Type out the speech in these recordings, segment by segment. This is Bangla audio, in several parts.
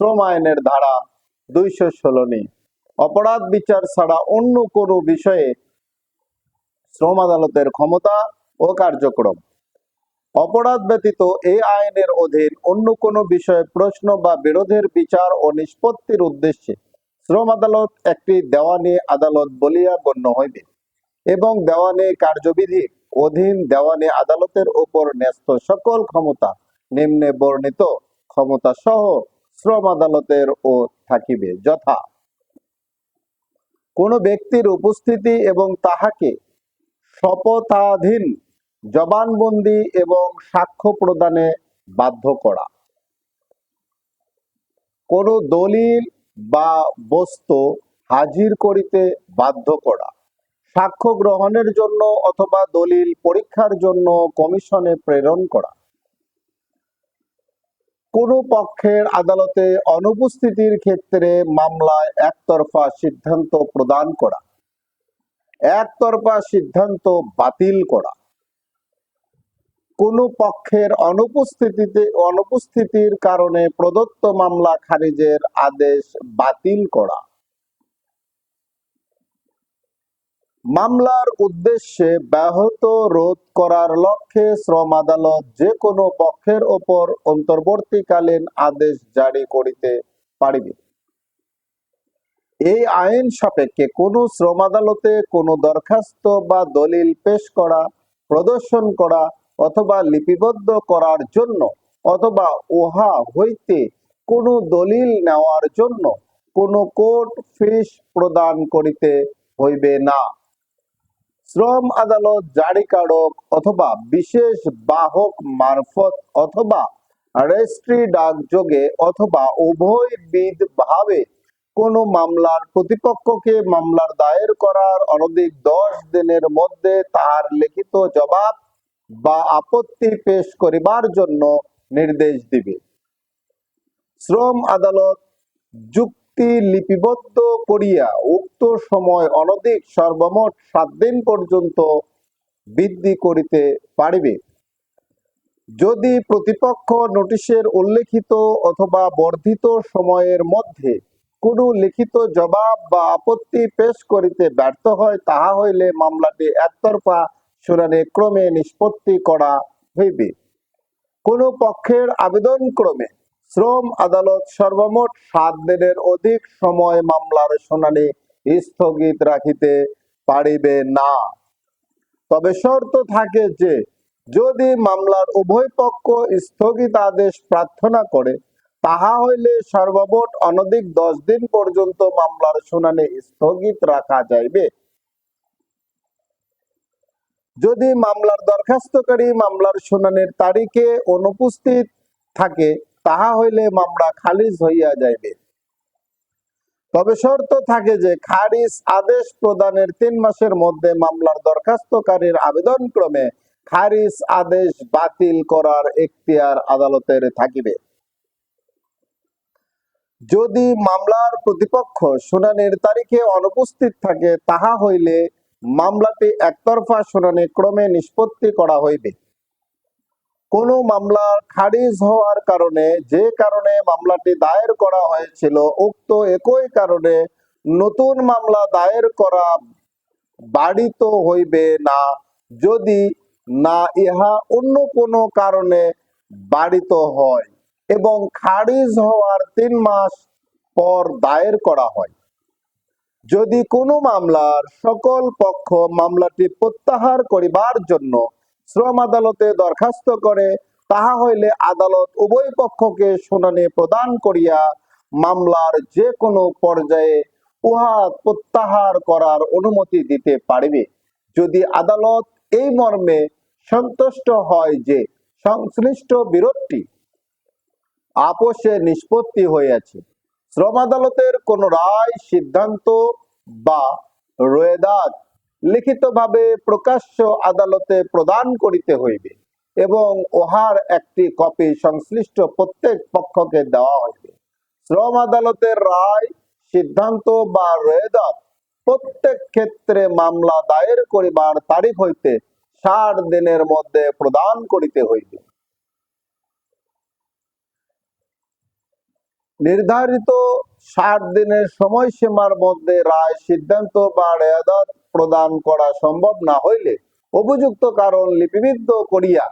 শ্রম আইনের ধারা দুইশো ষোলো নিয়ে অপরাধ বিচার ছাড়া অন্য কোনো বিষয়ে শ্রম আদালতের ক্ষমতা ও কার্যক্রম। অপরাধ ব্যতীত এই আইনের অধীন অন্য কোনো বিষয়ে প্রশ্ন বা বিরোধের বিচার ও নিষ্পত্তির উদ্দেশ্যে শ্রম আদালত একটি দেওয়ানি আদালত বলিয়া গণ্য হইবে এবং দেওয়ানি কার্যবিধি অধীন দেওয়ানি আদালতের উপর ন্যস্ত সকল ক্ষমতা, নিম্নে বর্ণিত ক্ষমতা সহ শ্রম আদালতের ও থাকিবে। যথা কোন ব্যক্তির উপস্থিতি এবং তাহাকে শপথাধীন জবানবন্দি এবং সাক্ষ্য প্রদানে বাধ্য করা। কোন দলিল বা বস্তু হাজির করিতে বাধ্য করা। সাক্ষ্য গ্রহণের জন্য অথবা দলিল পরীক্ষার জন্য কমিশনে প্রেরণ করা। কোন পক্ষের আদালতে অনুপস্থিতির ক্ষেত্রে মামলায় একতরফা সিদ্ধান্ত প্রদান করা, একতরফা সিদ্ধান্ত বাতিল করা। কোনো পক্ষের অনুপস্থিতিতে, অনুপস্থিতির কারণে প্রদত্ত মামলা খারিজের আদেশ বাতিল করা। মামলার উদ্দেশ্যে ব্যাহত রোধ করার লক্ষ্যে শ্রম আদালত যে কোনো পক্ষের ওপর অন্তর্বর্তীকালীন আদেশ জারি করিতে পারিবে। এই আইন সাপেক্ষে কোন শ্রম আদালতে কোনো দরখাস্ত বা দলিল পেশ করা, প্রদর্শন করা অথবা লিপিবদ্ধ করার জন্য অথবা উহা হইতে কোনো দলিল নেওয়ার জন্য কোনো কোর্ট ফিস প্রদান করিতে হইবে না। শ্রম আদালত, জারি কারক অথবা বিশেষ বাহক মারফত অথবা রেজিস্ট্রি ডাকযোগে অথবা উভয় বিধ ভাবে কোন মামলার প্রতিপক্ষকে মামলার দায়ের করার অনধিক দশ দিনের মধ্যে তাহার লিখিত জবাব বা আপত্তি পেশ করিবার জন্য নির্দেশ দিবে। শ্রম আদালত যুক্তি লিপিবদ্ধ করিয়া উক্ত সময় অনধিক সর্বমোট সাত দিন পর্যন্ত বৃদ্ধি করিতে পারিবে। যদি প্রতিপক্ষ নোটিশের উল্লেখিত অথবা বর্ধিত সময়ের মধ্যে কোনো লিখিত জবাব বা আপত্তি পেশ করিতে ব্যর্থ হয়, তাহা হইলে মামলাটি একতরফা শুনানি ক্রমে নিষ্পত্তি করা হইবে। কোন পক্ষের আবেদন ক্রমে শ্রম আদালত সর্বমোট সাত দিনের অধিক সময় মামলার শুনানি স্থগিত রাখিতে পারিবে না। তবে শর্ত থাকে যে, যদি মামলার উভয় পক্ষ স্থগিত আদেশ প্রার্থনা করে, তাহা হইলে সর্বমোট অনধিক দশ দিন পর্যন্ত মামলার শুনানি স্থগিত রাখা যাইবে। যদি মামলার দরখাস্তকারী মামলার শুনানির তারিখে অনুপস্থিত থাকে তাহা হইলে মামলা খারিজ হইয়া যাইবে। তবে শর্ত থাকে যে, খারিজ আদেশ প্রদানের তিন মাসের মধ্যে মামলার দরখাস্তকারীর আবেদন ক্রমে খারিজ আদেশ বাতিল করার এখতিয়ার আদালতের থাকিবে। যদি মামলার প্রতিপক্ষ শুনানির তারিখে অনুপস্থিত থাকে, তাহা হইলে মামলাটি একতরফা শুনানি ক্রমে নিষ্পত্তি করা হইবে। কোন মামলা খারিজ হওয়ার কারণে, যে কারণে মামলাটি দায়ের করা হয়েছিল, উক্ত একই কারণে নতুন মামলা দায়ের করা বাড়িত হইবে না। যদি না, ইহা অন্য কোনো কারণে বাড়িত হয় এবং খারিজ হওয়ার তিন মাস পর দায়ের করা হয়। যদি কোনো মামলার সকল পক্ষ মামলাটি প্রত্যাহার করিবার জন্য শ্রম আদালতে দরখাস্ত করে, তাহা হইলে আদালত উভয় পক্ষকে শুনানি প্রদান করিয়া মামলার যে কোনো পর্যায়ে উহা প্রত্যাহার করার অনুমতি দিতে পারিবে। যদি আদালত এই মর্মে সন্তুষ্ট হয় যে সংশ্লিষ্ট বিরোধটি আপোষে নিষ্পত্তি হইয়াছে, শ্রম আদালতের কোন রায়, সিদ্ধান্ত বা রোয়েদাদ লিখিতভাবে প্রকাশ্য আদালতে প্রদান করিতে হইবে এবং উহার একটি কপি সংশ্লিষ্ট প্রত্যেক পক্ষকে দেওয়া হইবে। শ্রম আদালতের রায়, সিদ্ধান্ত বা রোয়েদাদ প্রত্যেক ক্ষেত্রে মামলা দায়ের করিবার তারিখ হইতে ষাট দিনের মধ্যে প্রদান করিতে হইবে। নির্ধারিত ষাট দিনের সময়সীমার মধ্যে রায়, সিদ্ধান্ত বা রেয়াদত প্রদান করা সম্ভব না হইলে উপযুক্ত কারণ লিপিবদ্ধ করিয়া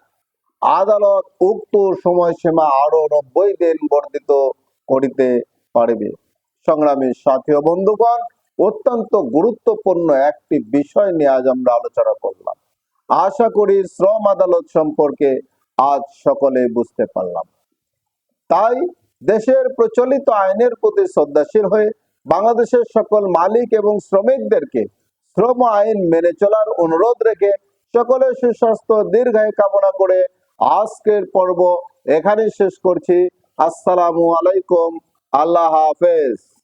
আদালত উক্ত সময়সীমা আরও নব্বই দিন বর্ধিত করিতে পারিবে। সংগ্রামী সাথী বন্ধুগণ, অত্যন্ত গুরুত্বপূর্ণ একটি বিষয় নিয়ে আজ আমরা আলোচনা করলাম। আশা করি শ্রম আদালত সম্পর্কে আজ সকলে বুঝতে পারলাম। তাই দেশের প্রচলিত আইনের প্রতি শ্রদ্ধাশীল হয়ে বাংলাদেশের সকল মালিক এবং শ্রমিকদেরকে শ্রম আইন মেনে চলার অনুরোধ রেখে সকলের সুস্বাস্থ্য, দীর্ঘায় কামনা করে আজকের পর্ব এখানে শেষ করছি। আসসালামু আলাইকুম। আল্লাহ হাফেজ।